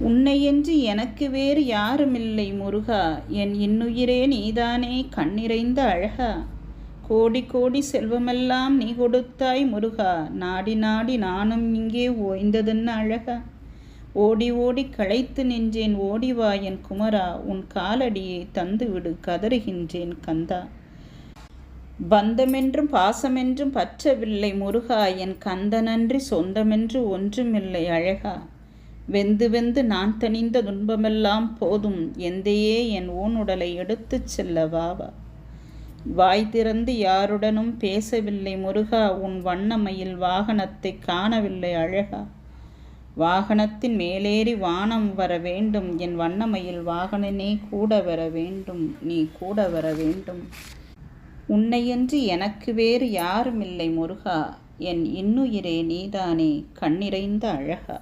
உன்னையன்றி எனக்கு வேறு யாருமில்லை முருகா. என் இன்னுயிரே நீதானே கண்ணிறைந்த அழகா. கோடி கோடி செல்வமெல்லாம் நீ கொடுத்தாய் முருகா. நாடி நாடி நானும் இங்கே ஓய்ந்ததென்ன அழகா. ஓடி ஓடி களைத்து நின்றேன் ஓடிவா என் குமரா. உன் காலடியை தந்துவிடு கதறுகின்றேன் கந்தா. பந்தமென்றும் பாசமென்றும் பற்றவில்லை முருகா. என் கந்தனன்றி சொந்தமென்று ஒன்றுமில்லை அழகா. வெந்து வெந்து நான் தணிந்த துன்பமெல்லாம் போதும் எந்தையே என் ஊனுடலை எடுத்துச் செல்ல வாவா வாய் திறந்து யாருடனும் பேசவில்லை முருகா உன் வண்ணமையில் வாகனத்தை காணவில்லை அழகா. வாகனத்தின் மேலேறி வானம் வர வேண்டும் என் வண்ணமையில் வாகனனே கூட வர வேண்டும் நீ கூட வர வேண்டும். உன்னையன்றி எனக்கு வேறு யாருமில்லை முருகா என் இன்னுயிரே நீதானே கண்ணிறைந்த அழகா.